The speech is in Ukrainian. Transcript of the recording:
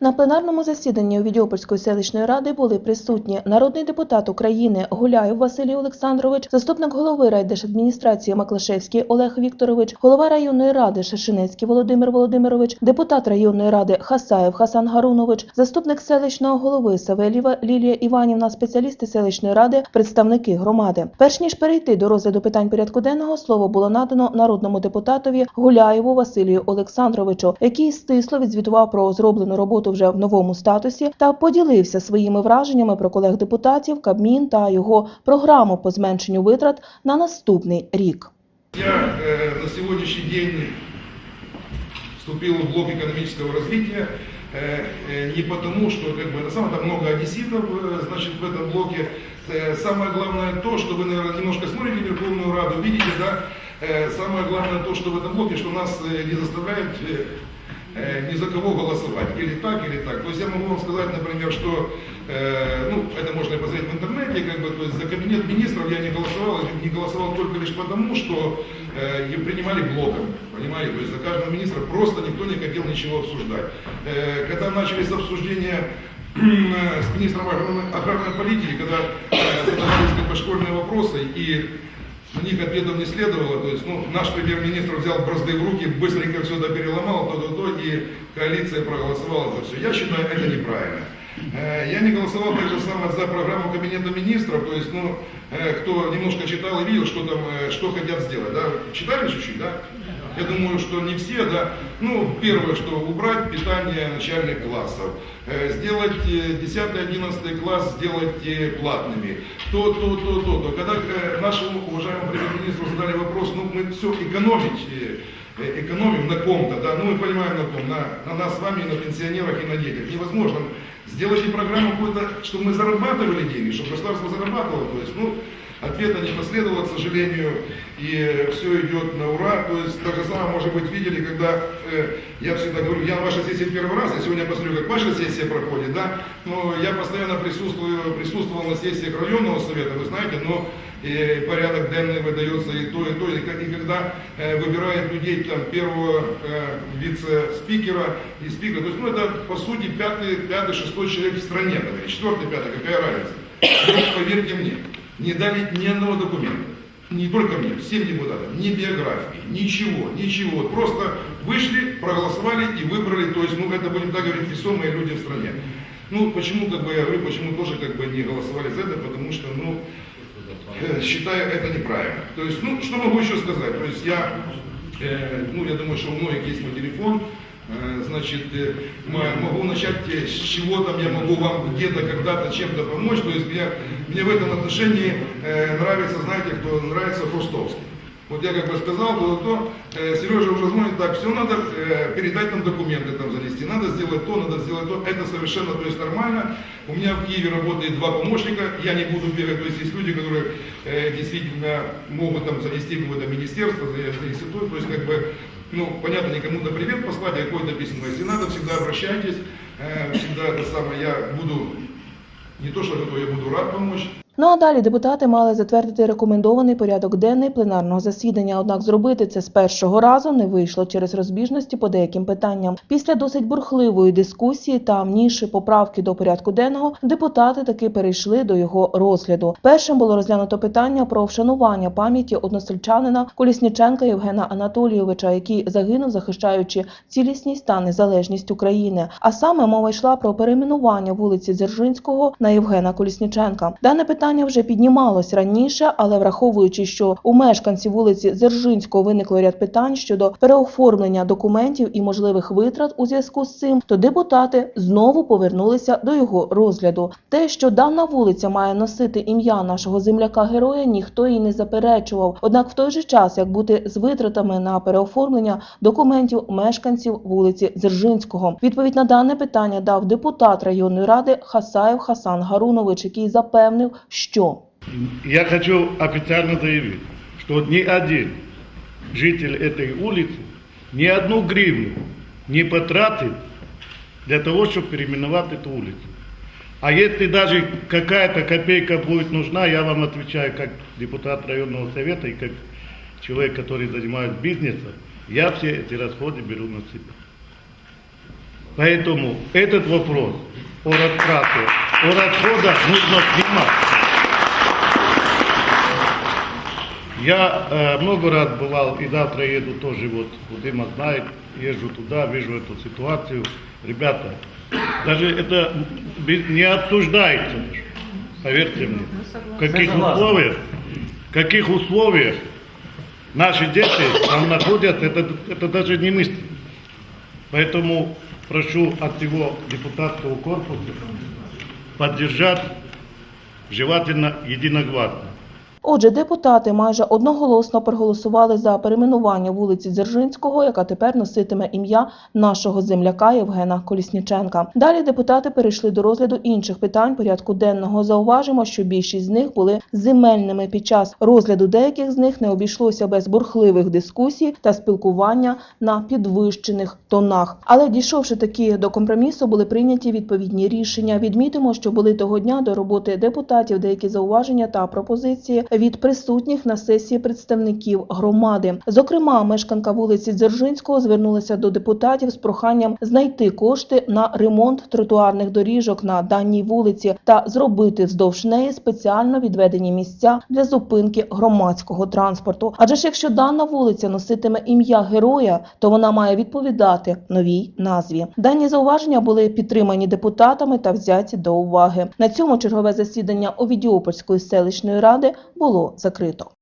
На пленарному засіданні у Відьопольської селищної ради були присутні народний депутат України Гуляєв Василій Олександрович, заступник голови райдержадміністрації Маклашевський Олег Вікторович, голова районної ради Шашинецький Володимир Володимирович, депутат районної ради Хасаєв Хасан Гарунович, заступник селищного голови Савельєва Лілія Іванівна, спеціалісти селищної ради, представники громади. Перш ніж перейти до розгляду питань порядку денного, слово було надано народному депутатові Гуляєву Василію Олександровичу, який стисло відзвітував про зроблену роботу вже в новому статусі та поділився своїми враженнями про колег депутатів, Кабмін та його програму по зменшенню витрат на наступний рік. Я э, на сегодняшний день вступил в блок экономического развития э, э, не потому, что как бы, на самом деле много одесситов э, значит, в этом блоке. Э, самое главное то, что вы, наверное, немножко смотрите Верховную Раду, видите, да, э, самое главное то, что в этом блоке, что нас э, не заставляют э, ни за кого голосовать, или так, или так. То есть я могу вам сказать, например, что, э, ну, это можно посмотреть в интернете, как бы, то есть за кабинет министров я не голосовал, не голосовал только лишь потому, что э, принимали блоком, понимаете, то есть за каждого министра просто никто не хотел ничего обсуждать. Э, когда начались обсуждения э, с министром аграрной политики, когда э, задавались как бы школьные вопросы и на них ответов не следовало, то есть ну, наш премьер-министр взял бразды в руки, быстренько все это переломал, то-то-то, и коалиция проголосовала за все. Я считаю, это неправильно. Э, Я не голосовал так же самое за программу Кабинета министров, то есть, ну, э, кто немножко читал и видел, что там, э, что хотят сделать, да, читали чуть-чуть, да? Я думаю, что не все, да. Ну, первое, что убрать питание начальных классов, сделать 10-11 класс сделать платными, то, то, то, то, то. Когда нашему уважаемому премьер-министру задали вопрос, ну, мы все экономить, экономим на ком-то, да, ну мы понимаем на ком, на, на нас с вами, на пенсионерах и на детях. Невозможно. Сделайте программу какую-то, чтобы мы зарабатывали деньги, чтобы государство зарабатывало, то есть, ну, Ответа не последовало, к сожалению, и все идет на ура. То есть так же самое, может быть, видели, когда э, я всегда говорю, я на вашей сессии первый раз, я сегодня посмотрю, как ваша сессия проходит, да, но я постоянно присутствую, присутствовал на сессиях районного совета, вы знаете, но э, порядок денный выдается и то, и то, и, и когда э, выбирают людей, там, первого э, вице-спикера и спикера, то есть, ну, это, по сути, пятый, пятый, шестой человек в стране, или четвертый, пятый, какая разница. Поверьте мне, не дали ни одного документа. Не только мне, всем депутатам, ни биографии, ничего, ничего. Просто вышли, проголосовали и выбрали, то есть, ну, это, будем так говорить, весомые люди в стране. Ну, почему, как бы, я говорю, почему тоже, как бы, не голосовали за это, потому что, ну, э, считаю это неправильно. То есть, ну, что могу еще сказать? То есть, я, э, ну, я думаю, что у многих есть мой телефон, Значит, э, могу начать э, с чего там я могу вам где-то, когда-то, чем-то помочь. То есть мне, мне в этом отношении э, нравится, знаете, кто нравится Хрустовский. Вот я как бы сказал, то, то э, Сережа уже звонит, так, все надо э, передать там документы там занести, надо сделать то, надо сделать то, это совершенно, то есть нормально. У меня в Киеве работает два помощника, я не буду бегать, то есть есть люди, которые э, действительно могут там занести какое-то министерство, институт, то есть как бы, ну, понятно, не кому-то привет послать, а какое-то письмо. Если надо, всегда обращайтесь, э, всегда это самое, я буду, не то что готов, я буду рад помочь. Ну а далі депутати мали затвердити рекомендований порядок денний пленарного засідання. Однак зробити це з першого разу не вийшло через розбіжності по деяким питанням. Після досить бурхливої дискусії та внісши поправки до порядку денного, депутати таки перейшли до його розгляду. Першим було розглянуто питання про вшанування пам'яті односельчанина Колісніченка Євгена Анатолійовича, який загинув, захищаючи цілісність та незалежність України. А саме мова йшла про перейменування вулиці Дзержинського на Євгена Колісніченка. Дане питання вже піднімалось раніше, але враховуючи, що у мешканців вулиці Дзержинського виникло ряд питань щодо переоформлення документів і можливих витрат у зв'язку з цим, то депутати знову повернулися до його розгляду. Те, що дана вулиця має носити ім'я нашого земляка-героя, ніхто і не заперечував. Однак в той же час, як бути з витратами на переоформлення документів мешканців вулиці Дзержинського. Відповідь на дане питання дав депутат районної ради Хасаєв Хасан Гарунович, який запевнив, що Я хочу официально заявить, что ни один житель этой улицы ни одну гривну не потратит для того, чтобы переименовать эту улицу. А если даже какая-то копейка будет нужна, я вам отвечаю как депутат районного совета и как человек, который занимается бизнесом, я все эти расходы беру на себя. Поэтому этот вопрос о растрате, о расходах нужно снимать. Я э, много раз бывал и завтра еду тоже, вот, Дима знает, езжу туда, вижу эту ситуацию. Ребята, даже это не обсуждается, поверьте мне. В каких Согласен. условиях, в каких условиях наши дети там находятся, это, это даже не мысли. Поэтому прошу от всего депутатского корпуса поддержать желательно единогласно. Отже, депутати майже одноголосно проголосували за перейменування вулиці Дзержинського, яка тепер носитиме ім'я нашого земляка Євгена Колісніченка. Далі депутати перейшли до розгляду інших питань порядку денного. Зауважимо, що більшість з них були земельними. Під час розгляду деяких з них не обійшлося без бурхливих дискусій та спілкування на підвищених тонах. Але дійшовши таки до компромісу, були прийняті відповідні рішення. Відмітимо, що були того дня до роботи депутатів деякі зауваження та пропозиції від присутніх на сесії представників громади. Зокрема, мешканка вулиці Дзержинського звернулася до депутатів з проханням знайти кошти на ремонт тротуарних доріжок на даній вулиці та зробити вздовж неї спеціально відведені місця для зупинки громадського транспорту. Адже ж якщо дана вулиця носитиме ім'я героя, то вона має відповідати новій назві. Дані зауваження були підтримані депутатами та взяті до уваги. На цьому чергове засідання Овідіопольської селищної ради було закрито.